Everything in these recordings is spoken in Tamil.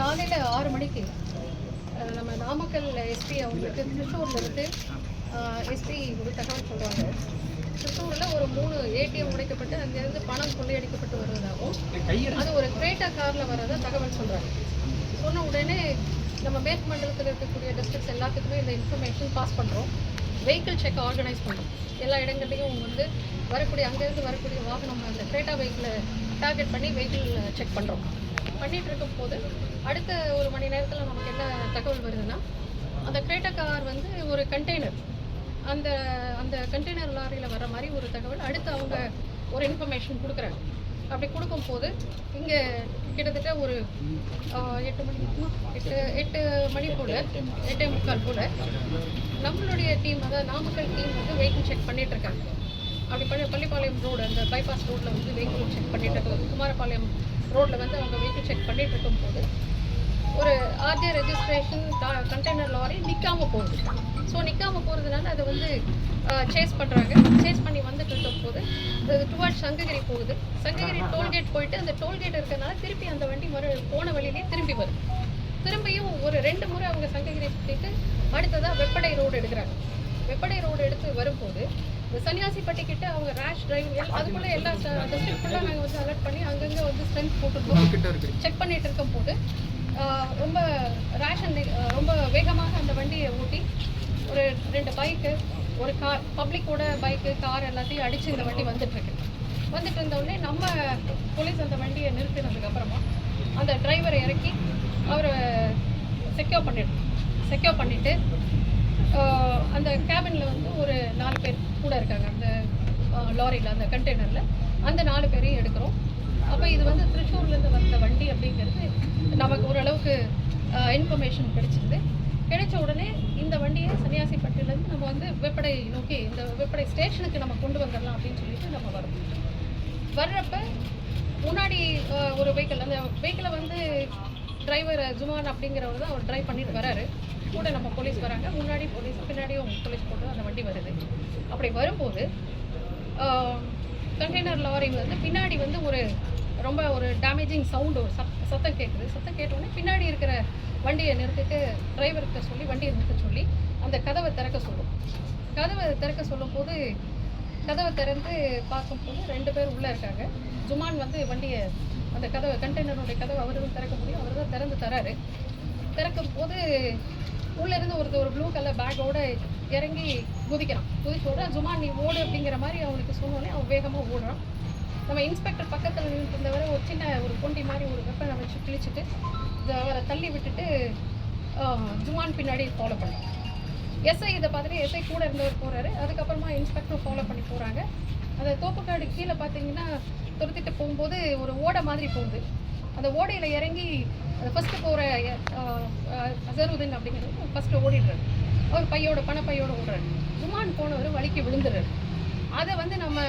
காலையில் ஆறு மணிக்கு நம்ம நாமக்கல் எஸ்பி அவங்களுக்கு திருச்சூர்ல இருந்து எஸ்பி ஒரு தகவல் சொல்கிறாங்க திருச்சூரில் ஒரு மூணு ஏடிஎம் உடைக்கப்பட்டு அங்கேருந்து பணம் கொள்ளையடிக்கப்பட்டு வருவதாகவும் அது ஒரு கிரேட்டா காரில் வர்றதா தகவல் சொல்கிறாங்க சொன்ன உடனே நம்ம மேற்கு மண்டலத்தில் இருக்கக்கூடிய டிஸ்ட்ரிக்ஸ் எல்லாத்துக்குமே இந்த இன்ஃபர்மேஷன் பாஸ் பண்ணுறோம் வெஹிக்கிள் செக் ஆர்கனைஸ் பண்ணுறோம் எல்லா இடங்கள்லையும் வந்து வரக்கூடிய அங்கேருந்து வரக்கூடிய வாகனம் அந்த கிரேட்டா வெஹிக்கிளை டார்கெட் பண்ணி வெஹிக்கிள் செக் பண்ணுறோம் பண்ணிகிட்டு இருக்கும் போது அடுத்த ஒரு மணி நேரத்தில் நமக்கு என்ன தகவல் வருதுன்னா அந்த கிரேட்டா கார் வந்து ஒரு கண்டெய்னர் அந்த அந்த கண்டெய்னர் லாரியில் வர மாதிரி ஒரு தகவல் அடுத்து அவங்க ஒரு இன்ஃபர்மேஷன் கொடுக்குறாங்க. அப்படி கொடுக்கும்போது இங்கே கிட்டத்தட்ட ஒரு எட்டு மணி எட்டு எட்டு மணி போல் எட்டே முக்கால் போல் நம்மளுடைய டீம் அதாவது நாமக்கல் டீம் வந்து வெஹிக்கிள் செக் பண்ணிகிட்ருக்காங்க இருக்காங்க. அப்படி பண்ணி பள்ளிப்பாளையம் ரோடு அந்த பைபாஸ் ரோட்டில் வந்து வெஹிக்கிள் செக் பண்ணிட்டு இருக்காங்க. குமாரபாளையம் ரோட்டில் வந்து அவங்க வெஹிக்கிள் செக் பண்ணிட்டு இருக்கும்போது ஒரு ஆர்ஜே ரெஜிஸ்ட்ரேஷன் கண்டெய்னர் லாரி நிற்காம போகுது. ஸோ நிற்காம போகிறதுனால அதை வந்து சேஸ் பண்ணுறாங்க சேஸ் பண்ணி வந்துட்டு இருக்க போது அது டுவார்ட் சங்ககிரி போகுது. சங்ககிரி டோல்கேட் போயிட்டு அந்த டோல்கேட் இருக்கிறனால திருப்பி அந்த வண்டி மறு போன வழியிலே திரும்பி வருது. திரும்பியும் ஒரு ரெண்டு முறை அவங்க சங்ககிரி சுற்றிட்டு அடுத்ததாக வெப்படை ரோடு எடுக்கிறாங்க. வெப்படை ரோடு எடுத்து வரும்போது இந்த சன்னியாசிப்பட்டி கிட்ட அவங்க ரேஷ் டிரைவிங் அதுக்குள்ள எல்லா டிஸ்ட்ரிக்ட் ஃபுல்லாக நாங்கள் வந்து அலர்ட் பண்ணி அங்கங்கே வந்து ஸ்ட்ரென்த் போட்டுருக்கோம் செக் பண்ணிட்டு இருக்கும் போது ரொம்ப ரேஷன் ரொம்ப வேகமாக அந்த வண்டியை ஓட்டி ஒரு ரெண்டு பைக்கு ஒரு கார் பப்ளிக்கோட பைக்கு கார் எல்லாத்தையும் அடிச்சு இந்த வண்டி வந்துட்டு இருக்கு. வந்துட்டு இருந்த உடனே நம்ம போலீஸ் அந்த வண்டியை நிறுத்தினதுக்கு அப்புறமா அந்த டிரைவரை இறக்கி அவரை செக்யூர் பண்ணிடுறோம் செக்யூர் பண்ணிட்டு ஆஹ், அந்த கேபினில் வந்து ஒரு நாலு பேர். கூட இருக்காங்க அந்த லாரியில் அந்த கண்டெய்னரில் அந்த நாலு பேரையும் எடுக்கிறோம். அப்போ இது வந்து திருச்சூர்லேருந்து வந்த வண்டி அப்படிங்கிறது நமக்கு ஓரளவுக்கு இன்ஃபர்மேஷன் கிடைச்சிருது. கிடைச்ச உடனே இந்த வண்டியை சன்னியாசிப்பட்டிலேருந்து நம்ம வந்து வெப்படை நோக்கி இந்த வெப்படை ஸ்டேஷனுக்கு நம்ம கொண்டு வந்துடலாம் அப்படின்னு சொல்லிட்டு நம்ம வரோம் வர்றப்ப முன்னாடி ஒரு வெஹிக்கிள் அந்த வெஹிக்கிளை வந்து டிரைவர் ஜுமான் அப்படிங்கிறவர் தான் அவர் டிரைவ் பண்ணிட்டு வராரு கூட நம்ம போலீஸ் வராங்க. முன்னாடி போலீஸ் பின்னாடியும் போலீஸ் போட்டு அந்த வண்டி வருது. அப்படி வரும்போது கண்டெய்னர் லாரி வந்து பின்னாடி வந்து ஒரு ரொம்ப ஒரு டேமேஜிங் சவுண்டு ஒரு சத் சத்தம் கேட்குது சத்தம் கேட்டோடனே பின்னாடி இருக்கிற வண்டியை நிறுத்திட்டு டிரைவர்கிட்ட சொல்லி வண்டியை நிறுத்த சொல்லி அந்த கதவை திறக்க சொல்லும். கதவை திறக்க சொல்லும்போது கதவை திறந்து பார்க்கும்போது ரெண்டு பேர் உள்ளே இருக்காங்க. ஜுமான் வந்து வண்டியை அந்த கதவை கண்டெய்னருடைய கதவை அவர் தான் திறக்க முடியும். அவர் தான் திறந்து தராரு. திறக்கும் போது உள்ள இருந்து ஒருத்தர் ஒரு ப்ளூ கலர் பேக்கோட இறங்கி குதிக்கிறான். குதிச்சோட உடனே ஜுமான் நீ ஓடு அப்படிங்கிற மாதிரி அவனுக்கு சொன்னோடனே அவன் வேகமாக ஓடுறான். நம்ம இன்ஸ்பெக்டர் பக்கத்தில் நின்றுட்டு இருந்தவரை ஒரு சின்ன ஒரு கொண்டி மாதிரி ஒரு வெப்பனை வச்சு கிழிச்சிட்டு அவரை தள்ளி விட்டுட்டு ஜுமான் பின்னாடி ஃபாலோ பண்ணுறான் எஸ்ஐ இதை பார்த்துட்டு எஸ்ஐ கூட இருந்தவர் போகிறாரு அதுக்கப்புறமா இன்ஸ்பெக்டரும் ஃபாலோ பண்ணி போகிறாங்க அந்த தோப்புக்காடு கீழே பார்த்தீங்கன்னா துரத்திட்டு போகும்போது ஒரு ஓடை மாதிரி போகுது. அந்த ஓடையில் இறங்கி ஃபஸ்ட்டு போகிற அசருதன் அப்படிங்கிறது ஃபஸ்ட்டு ஓடிடுறாரு. அவர் பையோட பணப்பையோட ஓடுறாரு. ஜுமான் போனவர் வலிக்கு விழுந்துறாரு அதை வந்து நம்ம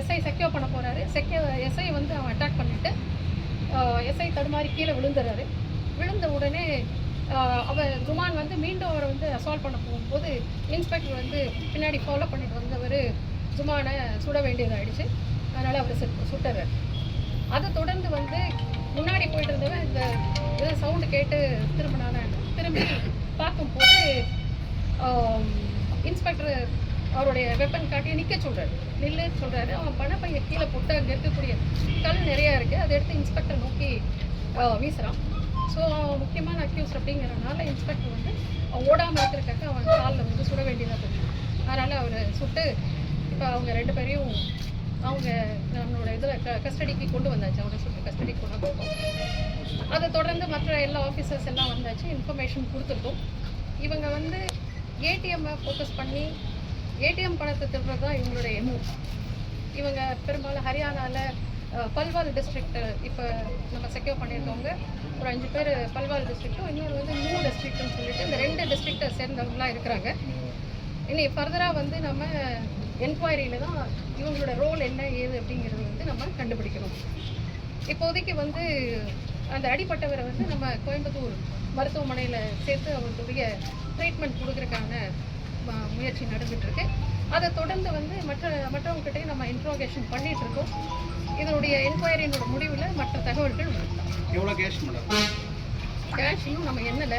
எஸ்ஐ செக்யூர் பண்ண போகிறாரு செக்யூ எஸ்ஐ வந்து அவன் அட்டாக் பண்ணிட்டு எஸ்ஐ தடுமாறி கீழே விழுந்துறாரு விழுந்த உடனே அவர் ஜுமான் வந்து மீண்டும் அவரை வந்து அசால்வ் பண்ண போகும்போது இன்ஸ்பெக்டர் வந்து பின்னாடி ஃபாலோ பண்ணிட்டு வந்தவர் ஜுமானை சுட வேண்டியதாகிடுச்சு அதனால் அவர் சுட் சுட்டுறாரு. அதை தொடர்ந்து வந்து முன்னாடி போயிட்டு இருந்தவன் இந்த இது சவுண்டு கேட்டு திரும்பினான? திரும்பி பார்க்கும்போது இன்ஸ்பெக்டர் அவருடைய வெப்பன் காட்டி நிற்க சொல்கிறாரு நில்லு சொல்கிறாரு அவன் பணப்பைய கீழே போட்டு அங்கே இருக்கக்கூடிய கல் நிறையா இருக்குது அதை எடுத்து இன்ஸ்பெக்டர் நோக்கி வீசுகிறான் ஸோ அவன் முக்கியமான அக்யூஸ் அப்படிங்கிறனால இன்ஸ்பெக்டர் வந்து அவன் ஓடாமல் இருக்கிறக்காக அவன் காலில் வந்து சுட வேண்டியதாக போச்சு அதனால் அவரை சுட்டு இப்போ அவங்க ரெண்டு பேரையும் அவங்க நம்மளோட இதில் க கஸ்டடிக்கு கொண்டு வந்தாச்சு. அவனை சுட்டு கஸ்டடிக்கு கொண்டு வந்திருக்கோம் அதை தொடர்ந்து மற்ற எல்லா ஆஃபீஸர்ஸ் எல்லாம் வந்தாச்சு இன்ஃபர்மேஷன் கொடுத்துருக்கோம். இவங்க வந்து ஏடிஎம்மை ஃபோக்கஸ் பண்ணி ஏடிஎம் பணத்தை திருடுறது தான் இவங்களுடைய எண்ணம். இவங்க பெரும்பாலும் ஹரியானாவில் பல்வால் டிஸ்ட்ரிக்ட் இப்போ நம்ம செக்யூர் பண்ணியிருக்கவங்க ஒரு அஞ்சு பேர் பல்வால் டிஸ்ட்ரிக்ட்டும் இன்னொரு வந்து நியூ டிஸ்ட்ரிக்ட்னு சொல்லிட்டு இந்த ரெண்டு டிஸ்ட்ரிக்டை சேர்ந்தவங்களாம் இருக்கிறாங்க. இனி ஃபர்தராக வந்து நம்ம என்கொயரியில் தான் இவங்களோட ரோல் என்ன ஏது அப்படிங்கிறது வந்து நம்ம கண்டுபிடிக்கணும். இப்போதைக்கு வந்து அந்த அடிப்பட்டவரை வந்து நம்ம கோயம்புத்தூர் மருத்துவமனையில் சேர்த்து அவர்களுடைய ட்ரீட்மெண்ட் கொடுக்கறதுக்கான ம- முயற்சி நடந்துட்டு இருக்கு அதை தொடர்ந்து வந்து மற்ற மற்றவங்ககிட்டயும் நம்ம இன்ட்ரோகேஷன் பண்ணிட்டு இருக்கோம் இதனுடைய என்கொயரியினோட முடிவில் மற்ற தகவல்கள் எவ்வளோ கேஷ் கேஷ் இன்னும் நம்ம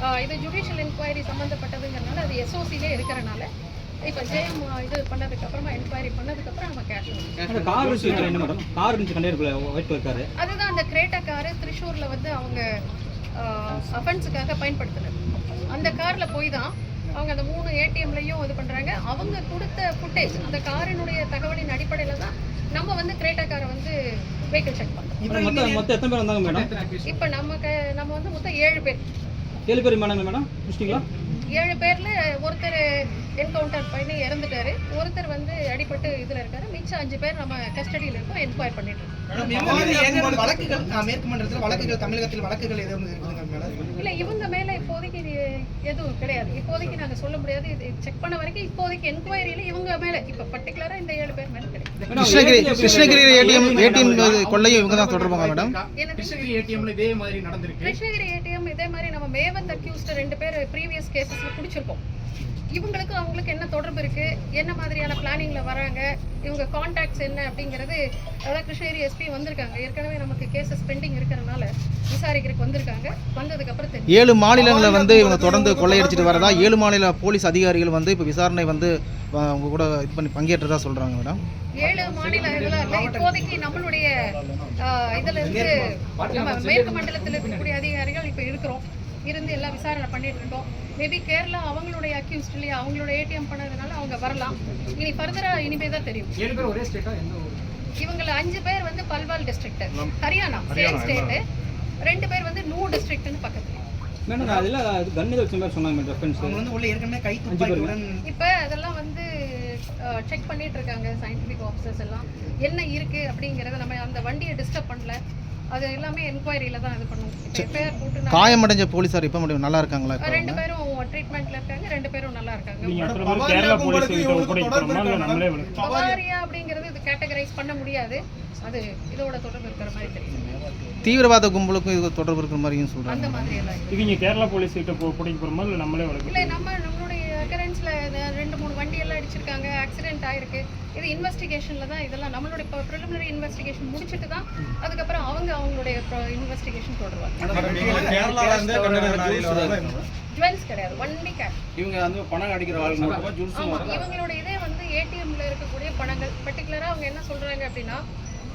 ஆஹ் இது ஜுடிஷியல் என்கொயரி சம்மந்தப்பட்டதுங்கிறனால அது எஸ்ஓசிலே இருக்கிறனால இப்போ ஜெயம் இது பண்ணதுக்கு அப்புறமா என்கொயரி பண்ணதுக்கு அப்புறம் நம்ம கேஷ் அந்த கார் விஷயத்தில் என்ன மேடம் கார் இருந்துச்சு கண்டிப்பாக ஒயிட் கலர் காரு அதுதான் அந்த கிரேட்டா காரு திருஷூர்ல வந்து அவங்க அஃபென்ஸுக்காக பயன்படுத்தினது அந்த கார்ல போய் தான் அவங்க அந்த மூணு ஏடிஎம்லையும் இது பண்றாங்க. அவங்க கொடுத்த ஃபுட்டேஜ் அந்த காரினுடைய தகவலின் அடிப்படையில தான் நம்ம வந்து கிரேட்டா காரை வந்து வெஹிக்கிள் செக் பண்ணோம் மொத்தம் மொத்தம் எத்தனை பேர் வந்தாங்க மேடம் இப்போ நம்ம நம்ம வந்து மொத்தம் ஏழு பேர். ஏழு பேர் மேடம் மேடம் ஏழு பேர்ல ஒருத்தர் என்கவுண்டர் பண்ணி இறந்துட்டாரு. ஒருத்தர் வந்து அடிபட்டு இதுல இருக்காரு. மிச்சம் அஞ்சு பேர் நம்ம கஸ்டடியில் இருக்கோம் என்கொயர் பண்ணிட்டு இருக்கோம். வழக்குகள் ஆ, மேற்கு மன்றத்தில் வழக்குகள் தமிழகத்தில் வழக்குகள் எதுவும் இருக்குதுங்க மேடம்? இல்ல இவங்க மேல இப்போதைக்கு இது எதுவும் கிடையாது. இப்போதைக்கு நாங்க சொல்ல முடியாது. இது செக் பண்ண வரைக்கும் இப்போதைக்கு என்கொயரியில இவங்க மேல இப்ப பர்டிகுலரா இந்த ஏழு பேர் மேல கிடையாது. கிருஷ்ணகிரி கிருஷ்ணகிரி ஏடிஎம் ஏடிஎம் கொள்ளையும் இவங்க தான் தொடர்பாங்க மேடம். எனக்கு கிருஷ்ணகிரி ஏடிஎம்ல இதே மாதிரி நடந்திருக்கு. கிருஷ்ணகிரி ஏடிஎம் இதே மாதிரி நம்ம மேவந்த் அக்யூஸ்ட் ரெண்டு பேர் ப்ரீவியஸ் கேசஸ்ல பிடிச்சிருக்கோம். இவங்களுக்கு அவங்களுக்கு என்ன தொடர்பு இருக்கு? என்ன மாதிரியான பிளானிங்ல வராங்க? இவங்க கான்டாக்ட்ஸ் என்ன அப்படிங்கிறது அதாவது கிருஷ்ணகிரி எஸ்பி வந்திருக்காங்க. ஏற்கனவே நமக்கு கேசஸ் பெண்டிங் இருக்கிறனால விசாரிக்கிறதுக்கு வந்திருக்காங்க. வந்ததுக்கு அப்புறம் தெரியும். ஏழு மாநிலங்களை வந்து இவங்க தொடர்ந்து கொள்ளையடிச்சிட்டு வரதா? ஏழு மாநில போலீஸ் அதிகாரிகள் வந்து இப்போ விசாரணை வந்து அவங்க கூட இது பண்ணி பங்கேற்றதா சொல்றாங்க மேடம். ஏழு மாநிலங்களா இல்ல இப்போதைக்கு நம்மளுடைய இதுல இருந்து நம்ம மேற்கு மண்டலத்தில் இருக்கக்கூடிய அதிகாரிகள் இப்ப இருக்கிறோம். இருந்து எல்லாம் விசாரணை பண்ணிட்டு இருக்கோம் மேபி கேரளா அவங்களுடைய அக்யூஸ்ட் இல்லையா? அவங்களோட ஏடிஎம் பண்ணதுனால அவங்க வரலாம். இனி ஃபர்தரா இனிமே தான் தெரியும். ஒரே ஸ்டேட்டா இவங்கள அஞ்சு பேர் வந்து Palwal district Haryana same state ரெண்டு பேர் வந்து நூ டிஸ்ட்ரிக்ட்னு பக்கத்துல. மேடம் அதில் கன்னு வச்ச மாதிரி சொன்னாங்க மேடம் ரெஃபரன்ஸ் அவங்க வந்து உள்ள ஏற்கனவே கை துப்பாக்கியுடன் இப்போ அதெல்லாம் வந்து செக் பண்ணிட்டு இருக்காங்க சயின்டிஃபிக் ஆஃபீஸர்ஸ் எல்லாம். என்ன இருக்கு அப்படிங்கறத நம்ம அந்த வண்டியை டிஸ்டர்ப் பண்ணல. அது எல்லாமே என்கொயரியில தான் இது பண்ணுவோம். காயமடைஞ்ச போலீஸார் இப்போ மட்டும் நல்லா இருக்காங்களா ரெண்டு பேரும் ட்ரீட்மெண்ட்ல இருக்காங்க ரெண்டு பேரும் நல்லா இருக்காங்க. கேரளா போலீஸ் கிட்ட ஒப்படைக்கிறோமா இல்லை நம்மளே விளக்கு பவாரியா அப்படிங்கிறது இது கேட்டகரைஸ் பண்ண முடியாது. அது இதோட தொடர்பு இருக்கிற மாதிரி தெரியும். தீவிரவாத கும்பலுக்கும் இது தொடர்பு இருக்கிற மாதிரியும் சொல்றாங்க. அந்த மாதிரி. இவங்க கேரளா போலீஸ் கிட்ட போ பிடிக்க போகிறோமா இல்லை நம்மளே விளக்கு இல்லை நம்ம ரெண்டு மூணு வண்டி எல்லாம் அடிச்சிருக்காங்க ஆக்சிடென்ட் ஆயிருக்கு. இது இன்வெஸ்டிகேஷன்ல தான் இதெல்லாம் நம்மளுடைய ப்ரிலிமினரி இன்வெஸ்டிகேஷன் முடிச்சிட்டு தான் அதுக்கப்புறம் அவங்க அவங்களுடைய இன்வெஸ்டிகேஷன் தொடருவாங்க. ஜுவல்ஸ் கிடையாது ஒன்லி கேஷ் இவங்க வந்து பணம் அடிக்கிற ஆள் மட்டும் ஜூஸ் ஆமா இவங்களோட இதே வந்து ஏடிஎம்ல இருக்கக்கூடிய பணங்கள். பர்டிகுலரா அவங்க என்ன சொல்றாங்க அப்படின்னா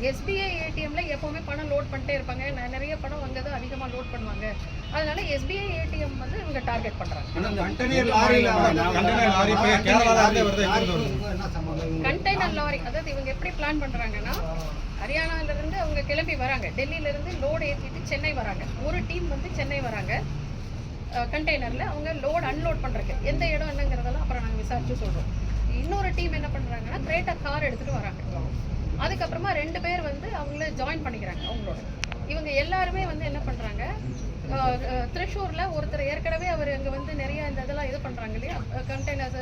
எஸ்பிஐ ஏடிஎம்ல எப்பவுமே பணம் லோட் பண்ணிட்டே இருப்பாங்க. நிறைய பணம் அங்கே தான் அதிகமா லோட் பண்ணுவாங்க. அதனால எஸ்பிஐ ஏடிஎம் வந்து இவங்க டார்கெட் பண்றாங்க. கண்டெய்னர் லாரி அதாவது இவங்க எப்படி பிளான் பண்றாங்கன்னா ஹரியானால இருந்து அவங்க கிளம்பி வராங்க. டெல்லியில இருந்து லோடு ஏற்றிட்டு சென்னை வராங்க. ஒரு டீம் வந்து சென்னை வராங்க. கண்டெய்னர்ல அவங்க லோட் அன்லோட் பண்றதுக்கு. எந்த இடம் என்னங்கிறதெல்லாம் அப்புறம் நாங்க விசாரிச்சு சொல்றோம். இன்னொரு டீம் என்ன பண்றாங்கன்னா கிரேட்டா கார் எடுத்துட்டு வராங்க. அதுக்கப்புறமா ரெண்டு பேர் வந்து அவங்கள ஜாயின் பண்ணிக்கிறாங்க அவங்களோட. இவங்க எல்லாருமே வந்து என்ன பண்ணுறாங்க அஹ், ஒருத்தர் ஏற்கனவே அவர் இங்கே வந்து நிறைய இந்த இதெல்லாம் இது பண்ணுறாங்க இல்லையா? கண்டெய்னர்ஸ்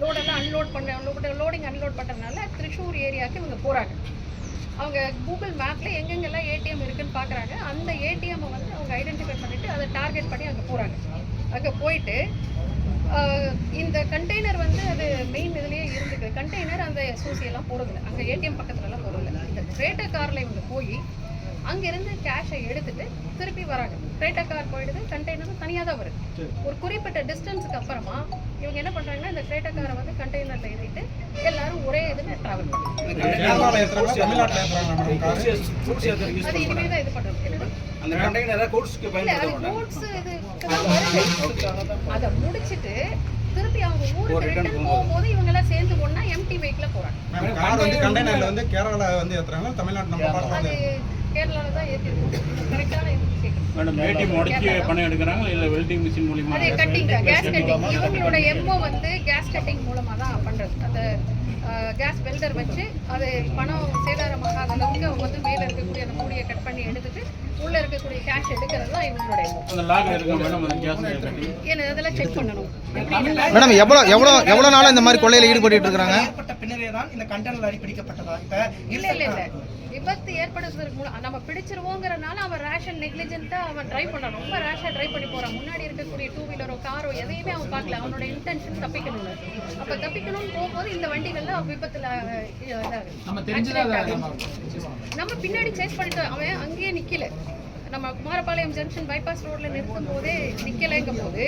லோடெல்லாம் அன்லோட் பண்ண லோடிங் அன்லோட் பண்ணுறதுனால திருச்சூர் ஏரியாவுக்கு இவங்க போகிறாங்க அவங்க கூகுள் மேப்பில் எங்கெங்கெல்லாம் ஏடிஎம் இருக்குன்னு பார்க்குறாங்க அந்த ஏடிஎம்மை வந்து அவங்க ஐடென்டிஃபை பண்ணிவிட்டு அதை டார்கெட் பண்ணி அங்கே போகிறாங்க அங்கே போயிட்டு இந்த கண்டெய்னர் வந்து அது மெயின் இதில் கண்டெய்னர் அந்த எஸ்ஓசி எல்லாம் போறதில்ல அங்கே ஏடிஎம் பக்கத்துல எல்லாம் போறதில்ல இந்த கிரேட்டா கார்ல இவங்க போய் அங்கிருந்து கேஷை எடுத்துட்டு திருப்பி வராங்க. கிரேட்டா கார் போயிடுது கண்டெய்னரும் தனியாக தான் வருது. ஒரு குறிப்பிட்ட டிஸ்டன்ஸுக்கு அப்புறமா இவங்க என்ன பண்றாங்கன்னா இந்த கிரேட்டா காரை வந்து கண்டெய்னர்ல ஏறிட்டு எல்லாரும் ஒரே இதுல டிராவல் பண்ணுறாங்க. அது இனிமே தான் இது என்னது? அந்த கண்டெய்னரை வருது. அதை முடிச்சிட்டு திருப்பி அவங்க ஊருக்கு ரிட்டர்ன் போகும்போது. இவங்க எல்லாம் சேர்ந்து ஒண்ணா எம்டி வெஹிக்கிள போறாங்க. கார் வந்து கண்டெய்னர்ல வந்து கேரளால வந்து ஏத்துறாங்க. தமிழ்நாட்டு நம்ம பார்டர்ல அது கேரளால தான் ஏற்றிருக்கோம் கரெக்டான இது மேடம் ஏடிஎம் உடச்சி பணம் எடுக்கிறாங்களா? இல்லை வெல்டிங் மிஷின் மூலியமா அது கட்டிங் கேஸ் கட்டிங் இவங்களோட எம்ஓ வந்து கேஸ் கட்டிங் மூலமா தான் பண்றது. அந்த கேஸ் வெல்டர் வச்சு அது பணம் சேதாரமாகாத அளவுக்கு அவங்க வந்து மேல இருக்கக்கூடிய அந்த மூடியை கட் பண்ணி எடுத்துட்டு உள்ள இருக்கக்கூடிய கேஷ் எடுக்கிறது தான் ஏன்னா அதெல்லாம் செக் பண்ணணும். மேடம் எவ்வளோ எவ்வளோ எவ்வளோ நாளாக இந்த மாதிரி கொள்ளையில் ஈடுபட்டு இருக்காங்க ஏற்பட்ட பின்னரே தான் இந்த கண்டெய்னர் லாரி பிடிக்கப்பட்டதா இப்ப இல்ல இல்ல இல்ல. விபத்து ஏற்படுறதுக்கு மூலம் நம்ம பிடிச்சிருவோங்கிறனால அவன் ரேஷன் நெக்லிஜென்ட்டா அவன் டிரைவ் பண்ணான் ரொம்ப ரேஷா டிரைவ் பண்ணி போறான். முன்னாடி இருக்கக்கூடிய டூ வீலரோ காரோ எதையுமே அவன் பார்க்கல. அவனோட இன்டென்ஷன் தப்பிக்கணும்னு. அப்ப தப்பிக்கணும்னு போகும்போது இந்த வண்டிகள்ல அவன் விபத்துல. நம்ம பின்னாடி சேஸ் பண்ணிட்டோம் அவன் அங்கேயே நிக்கல. நம்ம குமாரபாளையம் ஜங்ஷன் பைபாஸ் ரோட்ல நிறுத்தும் போதே நிக்கலைங்கும் போது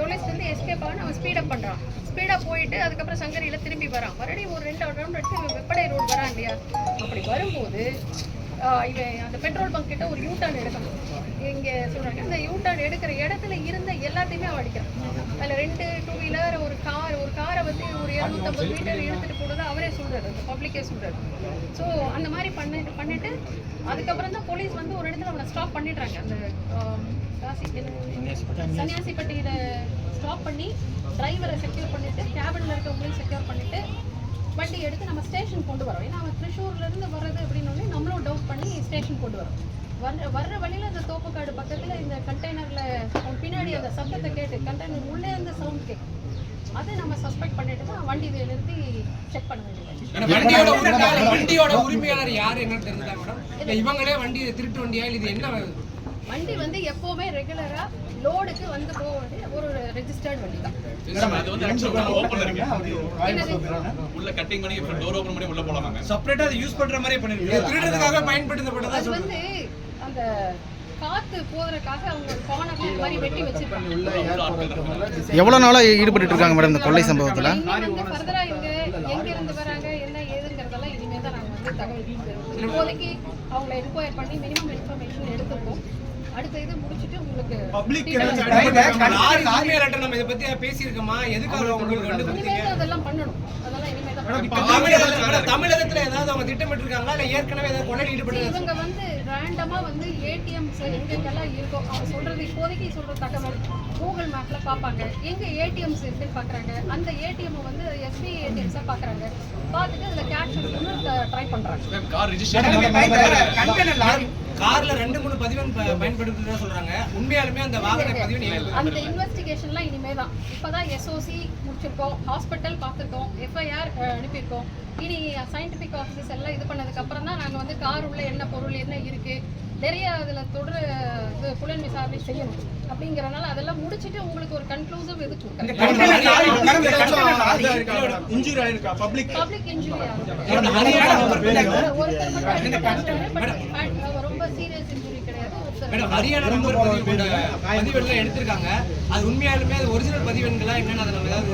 போலீஸ் வந்து எஸ்கேப் ஆகி அவன் ஸ்பீடப் பண்றான். ஸ்பீடாக போயிட்டு அதுக்கப்புறம் சங்கரியில் திரும்பி வரான். மறுபடியும் ஒரு ரெண்டு ரவுண்ட் அடிச்சு இவன் வெப்படை ரோடு வரான் இல்லையா? அப்படி வரும்போது இவன் அந்த பெட்ரோல் பங்க் கிட்ட ஒரு யூ டர்ன் எடுக்கணும். இங்கே சொல்றாங்க. இந்த யூ எடுக்கிற இடத்துல இருந்த எல்லாத்தையுமே அவன் அடிக்கிறான். அதில் ரெண்டு டூ வீலர் ஒரு கார் ஒரு காரை வந்து ஒரு இரநூத்தம்பது மீட்டர் இழுத்துட்டு போனது அவரே சொல்கிறாரு அந்த பப்ளிக்கே சொல்கிறாரு ஸோ அந்த மாதிரி பண்ணிட்டு பண்ணிட்டு அதுக்கப்புறம் தான் போலீஸ் வந்து ஒரு இடத்துல அவனை ஸ்டாப் பண்ணிடுறாங்க. அந்த சன்னியாசிப்பட்டியில் ஸ்டாப் பண்ணி டிரைவரை செக்யூர் பண்ணிவிட்டு கேபினில் இருக்கவங்களையும் செக்யூர் பண்ணிட்டு வண்டி எடுத்து நம்ம ஸ்டேஷன் கொண்டு வரோம். ஏன்னா அவன் திருஷூர்லேருந்து வர்றது அப்படின்னு நம்மளும் டவுட் பண்ணி ஸ்டேஷன் கொண்டு வரோம். வர்ற வர்ற வழியில அந்த தோப்புக்காடு பக்கத்துல இந்த கண்டெய்னர்ல பின்னாடி அந்த சத்தத்தை கேட்டு கண்டெய்னர் உள்ளே இருந்து சவுண்ட் கேட்கும் அதை நம்ம சஸ்பெக்ட் பண்ணிட்டு தான் வண்டி இதை நிறுத்தி செக் பண்ண வேண்டியது. வண்டியோட உரிமையாளர் வண்டியோட உரிமையாளர் யாரு என்னன்னு தெரிஞ்சுதா மேடம்? இவங்களே வண்டி திருட்டு வண்டியா இல்ல இது என்ன வண்டி வந்து எப்பவுமே ரெகுலரா லோடுக்கு வந்து போக வேண்டிய ஒரு ரெஜிஸ்டர்ட் வண்டி தான். உள்ள கட்டிங் பண்ணி டோர் ஓபன் பண்ணி உள்ள போலாமாங்க? செப்பரேட்டா அதை யூஸ் பண்ற மாதிரி பண்ணிருக்கீங்க. திருடுறதுக்காக பயன்படுத்தப்பட்டதா வந்து அந்த காத்து போறதுக்காக அவங்க ஒரு கார்னர் மாதிரி வெட்டி வச்சிருப்பாங்க எவ்வளோ நாளாக ஈடுபட்டு இருக்காங்க மேடம் இந்த கொள்ளை சம்பவத்தில்? வந்து ஃபர்தரா இங்க எங்க இருந்து வராங்க என்ன ஏதுங்கிறதெல்லாம் இனிமே தான் நாங்க வந்து தகவல். இப்போதைக்கு அவங்கள என்கொயர் பண்ணி மினிமம் இன்ஃபர்மேஷன் எடுத்துருக்கோம். அடுத்த இது முடிச்சிட்டு உங்களுக்கு பப்ளிக் detail லாரி உரிமையாளர்கிட்ட நம்ம இதை பத்தி பேசியிருக்கோமா? எதுக்காக உங்களுக்கு அதெல்லாம் பண்ணணும். அதெல்லாம் இனிமே தான் பண்ணணும். இப்ப தமிழகத்துல ஏதாவது அவங்க திட்டமிட்டு இருக்காங்களா இல்ல ஏற்கனவே ஏதாவது ஈடுபட்டு இவங்க வந்து ரேண்டமா வந்து ஏடிஎம்ஸ் எங்கெங்கெல்லாம் இருக்கோ அவங்க சொல்றது இப்போதைக்கு சொல்ற தகவல் கூகுள் மேப்ல பார்ப்பாங்க. எங்க ஏடிஎம்ஸ் இருக்குன்னு பார்க்கறாங்க. அந்த ஏடிஎம் வந்து எஸ்பிஐ ஏடிஎம்ஸா பார்க்கறாங்க. பார்த்துட்டு அதுல கேஷ் ட்ரை பண்றாங்க. கார்ல ரெண்டு மூணு பதிவன் பயன்படுத்துறதா சொல்றாங்க. உண்மையாலுமே அந்த வாகன பதிவன் அந்த இன்வெஸ்டிகேஷன்லாம் இனிமே தான் இப்போதான் எஸ்ஓசி முடிச்சிருக்கோம். ஹாஸ்பிட்டல் பார்த்துருக்கோம். எஃப்ஐஆர் அனுப்பியிருக்கோம். இனி சயின்டிஃபிக் ஆஃபீஸர்ஸ் எல்லாம் இது பண்ணதுக்கு அப்புறம் தான் நாங்கள் வந்து கார் உள்ள என்ன பொருள் என்ன இருக்கு நிறைய அதில் தொடர் இது புலன் விசாரணை செய்யணும் அப்படிங்கறனால அதெல்லாம் முடிச்சிட்டு உங்களுக்கு ஒரு கன்க்ளூசிவ் இது பப்ளிக் பப்ளிக் இன்ஜுரி ஒருத்தர் ரொம்ப சீரியஸ் இன்ஜுரி கிடையாது ஒருத்தர் மேடம் ஹரியானா நம்பர் பதிவு கொண்ட பதிவெண்லாம் எடுத்திருக்காங்க. அது உண்மையாலுமே அது ஒரிஜினல் பதிவெண்களா என்னன்னு அதை நம்ம ஏதாவது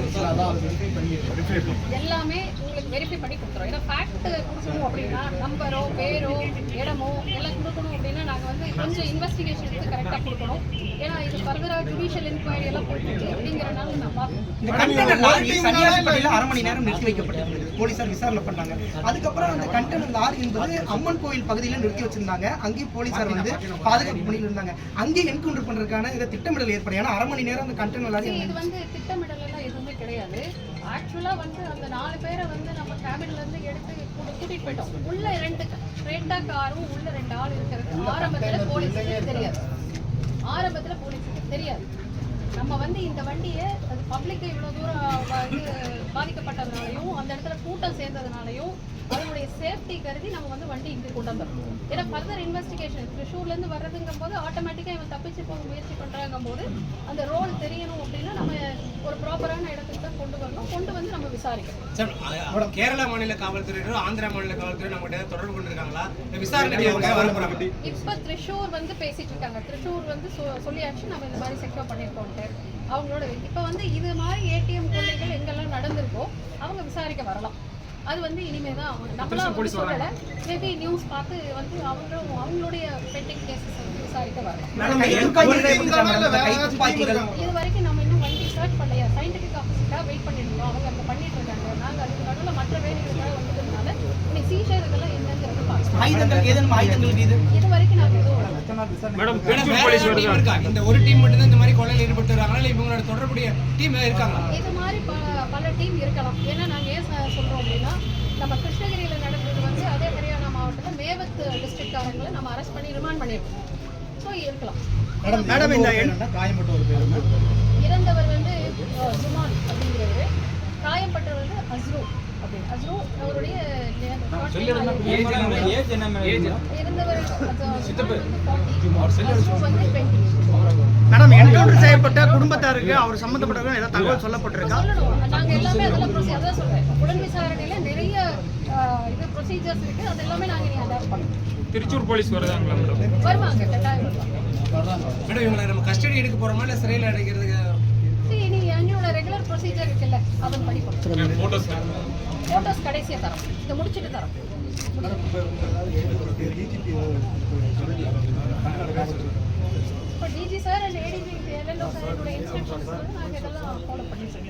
எல்லாமே உங்களுக்கு வெரிஃபை பண்ணி கொடுத்துரும் ஏன்னா ஃபேக்ட் கொடுக்கணும் அப்படின்னா நம்பரோ பேரோ இடமோ எல்லாம் கொடுக்கணும் அப்படின்னா நாங்கள் வந்து கொஞ்சம் இன்வெஸ்டிகேஷன் எடுத்து கரெக்டாக கொடுக்கணும். ஏன்னா இது ஃபர்தராக ஜுடிஷியல் என்கொயரி எல்லாம் போயிட்டு அப்படிங்கிறனால நான் பார்க்கணும். அரை மணி நேரம் நிறுத்தி வைக்கப்பட்டிருந்தது. போலீசார் விசாரணை பண்ணாங்க. அதுக்கப்புறம் அந்த கண்டெய்னர் லாரி என்பது அம்மன் கோயில் பகுதியில நிறுத்தி வச்சிருந்தாங்க. அங்கேயும் போலீசார் வந்து பாதுகாப்பு பணியில் இருந்தாங்க. அங்கேயே என்கவுண்டர் பண்றதுக்கான இதை திட்டமிடல் ஏற்படும் ஏன்னா அரை மணி நேரம் அந்த லாரி See, இது வந்து திட்டமிடல் எல்லாம் எதுவுமே கிடையாது. ஆக்சுவலாக வந்து அந்த நாலு பேரை வந்து நம்ம கேபின்ல இருந்து எடுத்து கூட்டி- கூட்டிட்டு போயிட்டோம். உள்ள ரெண்டு ரெண்டா காரும் உள்ள ரெண்டு ஆள் இருக்கிறது. ஆரம்பத்துல போலீஸுக்கு தெரியாது. ஆரம்பத்துல போலீஸுக்கு தெரியாது. நம்ம வந்து இந்த வண்டியை அது பப்ளிக் இவ்வளோ தூரம் வ- இது பாதிக்கப்பட்டதுனாலையும் அந்த இடத்துல கூட்டம் சேர்ந்ததுனாலையும் அதனுடைய சேஃப்டி கருதி நம்ம வந்து வண்டி இங்கே கொண்டு வந்துடும் ஏன்னா ஃபர்தர் இன்வெஸ்டிகேஷன் திருஷூர்லேருந்து வர்றதுங்கும் போது ஆட்டோமேட்டிக்காக இவன் தப்பிச்சு போக முயற்சி பண்ணுறாங்கும் போது அந்த ரோல் தெரியணும் அப்படின்னா நம்ம ஒரு ப்ராப்பரான இடத்துக்கு தான் கொண்டு வரணும். கொண்டு வந்து நம்ம விசாரிக்கணும். கேரளா மாநில காவல்துறையினரும் ஆந்திரா மாநில காவல்துறை நம்ம கிட்ட தொடர்பு கொண்டிருக்காங்களா? போறாங்க இப்போ த்ரிஷூர் வந்து பேசிட்டு இருக்காங்க. த்ரிஷூர் வந்து சொல்லியாச்சு நம்ம இந்த மாதிரி செக்யூர் பண்ணியிருக்கோம்ட்டு. அவங்களோட இப்போ வந்து இது மாதிரி ஏடிஎம் கொள்ளைகள் எங்கெல்லாம் நடந்திருக்கோ அவங்க விசாரிக்க வரலாம். அது வந்து இனிமே தான் அவங்க நம்மளாம் வந்து சொல்லலை. மேபி நியூஸ் பார்த்து வந்து அவங்களும் அவங்களுடைய பெண்டிங் கேசஸ் வந்து விசாரிக்க வரலாம். இது வரைக்கும் நம்ம இன்னும் வண்டி சர்ச் பண்ணலையா? சயின்டிஃபிக் ஆஃபீஸருக்காக வெயிட் பண்ணிட்டு இருக்கோம் அவங்க அங்கே பண்ணிட்டு இருக்காங்க. நாங்கள் அதுக்கு நடுவில் மற்ற வேலைகளுக்காக வந்ததுனால இனி சீஷர் இதெல்லாம் என்னங்கிறது பார்க்கலாம் ஆயுதங்கள் ஏதேனும் ஆயுதங்கள் மீது? மேடம் இந்த ஒரு டீம் மட்டும் தான் இந்த மாதிரி கொள்ளையில் ஈடுபட்டு வராங்களா இல்ல இவங்களோட தொடர்புடைய டீம் இருக்காங்க இது மாதிரி பல டீம் இருக்கலாம். ஏன்னா நாங்கள் ஏன் சொ- சொல்றோம் அப்படின்னா நம்ம கிருஷ்ணகிரியில் நடந்தது வந்து அதே ஹரியானா மாவட்டத்தில் மேவத் டிஸ்ட்ரிக்ட்காரங்களை நம்ம அரெஸ்ட் பண்ணி ரிமாண்ட் பண்ணியிருக்கோம் ஸோ இருக்கலாம். மேடம் மேடம் இந்த காயம்பட்ட ஒரு பேருங்க இறந்தவர் வந்து ஜுமான் அப்படிங்கிறவர். காயப்பட்டவர் வந்து அஸ்ரு. மேடம்? இருந்தவர் அது ஜுமான் வந்து 40, அஸ்ரு வந்து 20 மேடம் என்கவுண்டர் செய்யப்பட்ட குடும்பத்தாருக்கு அவர் சம்பந்தப்பட்டவங்க ஏதாவது தகவல் சொல்லப்பட்டிருக்கா? நாங்க எல்லாமே அதெல்லாம் ப்ரொசீஜர் அதான் சொல்றேன். உடன் விசாரணையில நிறைய இது ப்ரொசீஜர்ஸ் இருக்கு. அது எல்லாமே நாங்க நீ அடாப்ட் பண்ணணும் திருச்சூர் போலீஸ் வருதாங்களா மேடம்? வருவாங்க கட்டாயம் மேடம் இவங்களை நம்ம கஸ்டடி எடுக்க போறோமா இல்ல சிறையில் அடைக்கிறதுக்கு? சரி நீ எங்களோட ரெகுலர் ப்ரொசீஜர் இருக்குல்ல அதன் படி போட்டோஸ் ஃபோட்டோஸ் கடைசியாக தரோம். இதை முடிச்சுட்டு தரோம். இப்போ DG sir and ADG LLO சாரோட இன்ஸ்ட்ரக்ஷன்ஸ் வந்து நாங்கள் இதெல்லாம் ஃபாலோ பண்ணிட்டு சார்,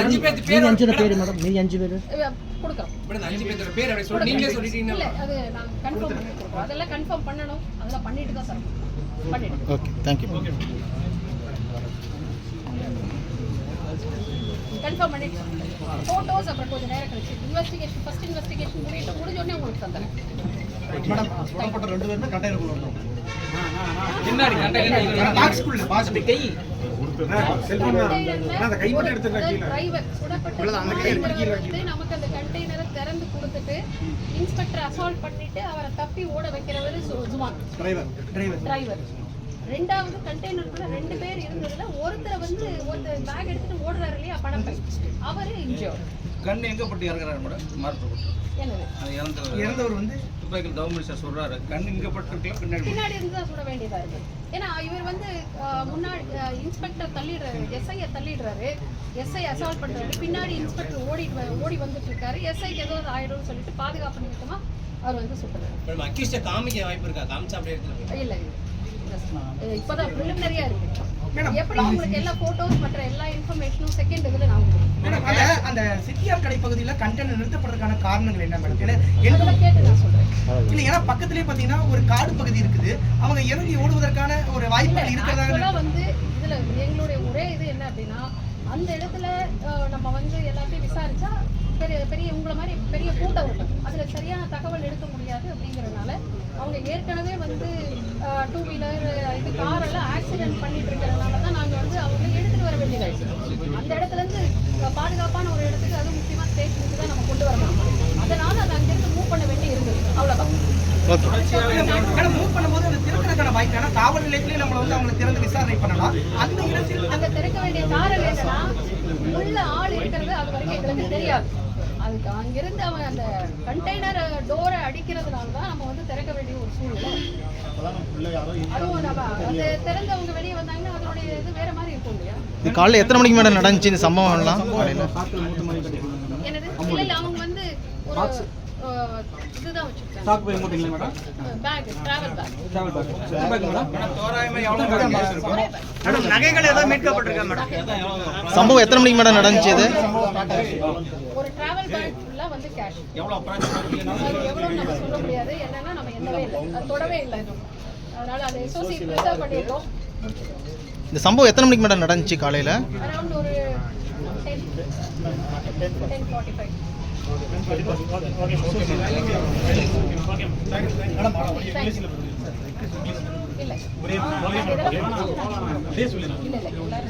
அஞ்சு பேர் மேடம் கொடுக்குறோம் மேடம் இந்த அஞ்சு பேர் அப்படி சொல்லி நீங்களே சொல்லிட்டீங்கன்னா இல்லை அது நாங்கள் கன்ஃபார்ம் பண்ணி கொடுக்குறோம் அதெல்லாம் கன்ஃபார்ம் பண்ணணும். அதெல்லாம் பண்ணிட்டு தான் தரோம். பண்ணிட்டு. ஓகே தேங்க்யூ கன்ஃபார்ம் பண்ணிட்டு ஃபோட்டோஸ் அப்புறம் கொஞ்சம் நேரம் கழிச்சு இன்வெஸ்டிகேஷன் ஃபர்ஸ்ட் இன்வெஸ்டிகேஷன் முடிட்டு முடிஞ்ச உடனே உங்களுக்கு தந்துடுறேன். மேடம் சுடப்பட்ட ரெண்டு பேருமே கண்டெய்னருக்குள்ள வந்தோம் பின்னாடி கண்டெய்னர் பாக்ஸ்குள்ள பாக்ஸ் கை. நமக்கு அந்த கண்டெய்னரை திறந்து கொடுத்துட்டு இன்ஸ்பெக்டர் அசால்ட் பண்ணிட்டு அவரை தப்பி ஓட வைக்கிறவர் சுமான் டிரைவர் டிரைவர் டிரைவர் ரெண்டாவது கண்டெய்னருக்குள்ள ரெண்டு பேர் ஒருத்தர் வந்து ஒருத்தர் பேக் எடுத்துட்டு ஓடுறாரு இல்லையா பணம் பை. அவரு இன்ஜோர் கண் எங்க பட்டு இறங்குறாரு மேடம்? அது இறந்தவர். இறந்தவர் வந்து? துப்பாக்கியில் கவர்மெண்ட் சார் சொல்றாரு. கண் இங்க பட்டுருக்கலாம் பின்னாடி பின்னாடி இருந்து தான் சுட வேண்டியதா இருக்கு. ஏன்னா இவர் வந்து முன்னாடி இன்ஸ்பெக்டர் தள்ளிடுறாரு. எஸ்ஐயை தள்ளிடுறாரு. எஸ்ஐ அசால்ட் பண்றாரு பின்னாடி இன்ஸ்பெக்டர் வ- ஓடி வந்துட்டு இருக்காரு. எஸ்ஐக்கு ஏதோ ஒரு ஆயிடும்னு சொல்லிட்டு பாதுகாப்பு நிமித்தமா அவர் வந்து சுட்டுறாரு. மேடம் அக்யூஸ்ட காமிக்க வாய்ப்பு இருக்கா? காமிச்சா அப்படியே இல்ல இப்பதான் ப்ரிலிமினரியா இருக்கு. எப்படி உங்களுக்கு எல்லா போட்டோஸ் மற்ற எல்லா இன்ஃபர்மேஷனும் செகண்ட் இதுல நான் மேடம் அந்த அந்த சிட்டியார் கடை பகுதியில் நிறுத்தப்படுறதுக்கான காரணங்கள் என்ன மேடம் ஏன்னா கேட்டு நான் சொல்றேன். இல்ல ஏன்னா பக்கத்துலயே பாத்தீங்கன்னா ஒரு காடு பகுதி இருக்குது. அவங்க இறங்கி ஓடுவதற்கான ஒரு வாய்ப்புகள் இருக்கிறதா வந்து இதுல எங்களுடைய ஒரே இது என்ன அப்படின்னா அந்த இடத்துல நம்ம வந்து எல்லாத்தையும் விசாரிச்சா பெரிய பெரிய உங்களை மாதிரி பெரிய கூட்டம் இருக்கும் அதுல சரியான தகவல் எடுக்க முடியாது அப்படிங்கறதுனால அவங்க ஏற்கனவே வந்து டூ வீலர் இது கார் எல்லாம் ஆக்சிடென்ட் பண்ணிட்டு இருக்கிறதுனால தான் நாங்க வந்து அவங்க எடுத்துட்டு வர வேண்டியதாயிடுச்சு அந்த இடத்துல இருந்து அஹ், பாதுகாப்பான ஒரு இடத்துக்கு அதுவும் முக்கியமா ஸ்டேஷனுக்கு தான் நம்ம கொண்டு வரணும். அதனால அதை அங்கிருந்து மூவ் பண்ண வேண்டி இருந்தது. மேடம் மூவ் பண்ணும்போது அது திறக்கிறதுக்கான வாய்ப்பு ஏன்னா காவல் நிலையத்திலேயே நம்மள வந்து அவங்களை திறந்து விசாரணை பண்ணலாம். அந்த இடத்தில் அங்க திறக்க வேண்டிய காரணம் என்னன்னா உள்ள ஆள் இருக்கிறது அது வரைக்கும் எங்களுக்கு தெரியாது. அங்கிருந்து அவன் அந்த கண்டெய்னர் டோரை அடிக்கிறதுனால தான் நம்ம வந்து திறக்க வேண்டிய ஒரு சூழ்நிலை. அதுவும் நம்ம அது திறந்தவங்க வெளியே வந்தாங்கன்னா அதனுடைய இது வேற மாதிரி இருக்கும் இல்லையா? இது காலையில் எத்தனை மணிக்கு மேடம் நடந்துச்சு இந்த சம்பவம் எல்லாம் என்னது? இல்ல அவங்க வந்து ஒரு ஸ்டாக் பை மேடம் மேடம் நகைகள் ஏதாவது மீட்கப்பட்டிருக்கா மேடம் சம்பவம் எத்தனை மணிக்கு மேடம் நடந்துச்சு இது ஒரு டிராவல் பேக் ஃபுல்லா வந்து கேஷ் எவ்வளவு இந்த சம்பவம் எத்தனை மணிக்கு மேடம் நடந்துச்சு காலையில்? அரௌண்ட் ஒரு 10 10:45 ஒரே ஒரே சொல்லுங்க